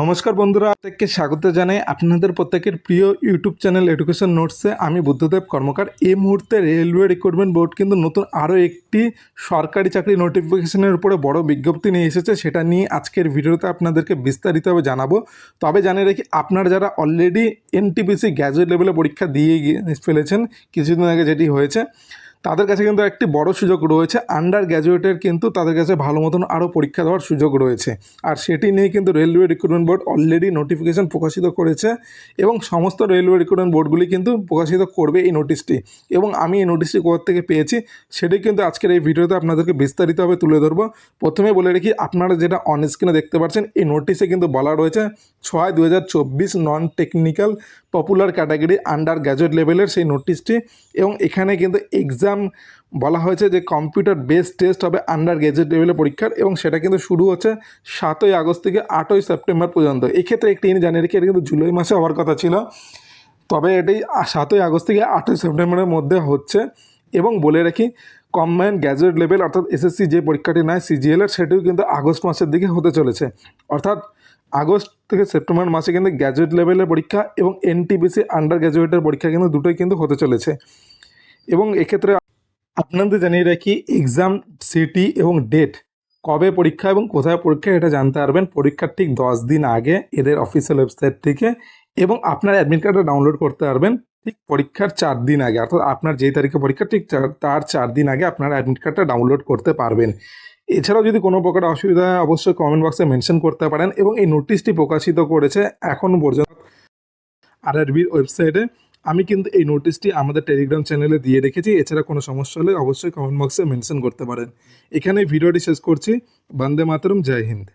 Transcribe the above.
নমস্কার বন্ধুরা, প্রত্যেককে স্বাগত জানাই আপনাদের প্রত্যেকের প্রিয় ইউটিউব চ্যানেল এডুকেশন নোটসে আমি বুদ্ধদেব, কর্মকার। এই মুহূর্তে রেলওয়ে রিক্রুটমেন্ট বোর্ড কিন্তু নতুন আরও একটি সরকারি চাকরি নোটিফিকেশনের উপরে বড় বিজ্ঞপ্তি নিয়ে এসেছে। সেটা নিয়ে আজকের ভিডিওতে আপনাদেরকে বিস্তারিতভাবে জানাব। তবে জানিয়ে রাখি, আপনারা যারা অলরেডি এনটিপিসি গ্র্যাজুয়েট লেভেলে পরীক্ষা দিয়ে গিয়ে ফেলেছেন, কিছুদিন আগে যেটি হয়েছে তাদের কাছে কিন্তু একটি বড় সুযোগ রয়েছে। আন্ডার গ্র্যাজুয়েটের কিন্তু তাদের কাছে ভালো মতন আরও পরীক্ষা দেওয়ার সুযোগ রয়েছে। আর সেটি নিয়ে কিন্তু railway recruitment board already notification প্রকাশিত করেছে এবং সমস্ত রেলওয়ে রিক্রুটমেন্ট বোর্ডগুলি কিন্তু প্রকাশিত করবে এই নোটিশটি এবং আমি এই নোটিশটি কোথা থেকে পেয়েছি সেটি কিন্তু আজকের এই ভিডিওতে আপনাদেরকে বিস্তারিতভাবে তুলে ধরবো। প্রথমে বলে রেখি, আপনারা যেটা অন স্ক্রিনে দেখতে পাচ্ছেন, এই নোটিশে কিন্তু বলা রয়েছে ছয় দু non technical popular category undergraduate লেভেলের সেই নোটিশটি এবং এখানে কিন্তু এক্সাম বলা হয়েছে যে কম্পিউটার বেসড টেস্ট হবে আন্ডার গ্র্যাজুয়েট লেভেলের পরীক্ষার এবং সেটা কিন্তু শুরু হচ্ছে সাতই আগস্ট থেকে আটই সেপ্টেম্বর পর্যন্ত। এক্ষেত্রে একটি জানিয়ে রেখে, এটা কিন্তু জুলাই মাসে হওয়ার কথা ছিল, তবে এটি সাতই আগস্ট থেকে আটই সেপ্টেম্বরের মধ্যে হচ্ছে এবং বলে রাখি কম্বাইন্ড গ্র্যাজুয়েট লেভেল অর্থাৎ এসএসসি যে পরীক্ষাটি নেয় সিজিএলের সেটিও কিন্তু আগস্ট মাসের দিকে হতে চলেছে। অর্থাৎ আগস্ট থেকে সেপ্টেম্বর মাসে কিন্তু গ্র্যাজুয়েট লেভেলের পরীক্ষা এবং এনটিবিসি আন্ডার গ্র্যাজুয়েটের পরীক্ষা কিন্তু দুটোই কিন্তু হতে চলেছে। এবং এক্ষেত্রে আপনাদের জানিয়ে রাখি এক্সাম সিটি এবং ডেট কবে পরীক্ষা এবং কোথায় পরীক্ষা এটা জানতে পারবেন। পরীক্ষার ঠিক দশ দিন আগে এদের অফিসিয়াল ওয়েবসাইট থেকে এবং আপনার অ্যাডমিট কার্ডটা ডাউনলোড করতে পারবেন ঠিক পরীক্ষার চার দিন আগে। অর্থাৎ আপনার যেই তারিখে পরীক্ষা ঠিক তার চার দিন আগে আপনার অ্যাডমিট কার্ডটা ডাউনলোড করতে পারবেন। এছাড়াও যদি কোনো প্রকার অসুবিধা হয়, অবশ্যই কমেন্ট বক্সে মেনশন করতে পারেন এবং এই নোটিশটি প্রকাশিত করেছে এখন পর্যন্ত আরআরবির ওয়েবসাইটে আমি কিন্তু এই নোটিশটি আমাদের টেলিগ্রাম চ্যানেলে দিয়ে রেখেছি, এছাড়া কোনো সমস্যা হলে অবশ্যই কমেন্ট বক্সে মেনশন করতে পারেন। এখানে ভিডিওটি শেষ করছি। বন্দে মাতরম, জয় হিন্দ।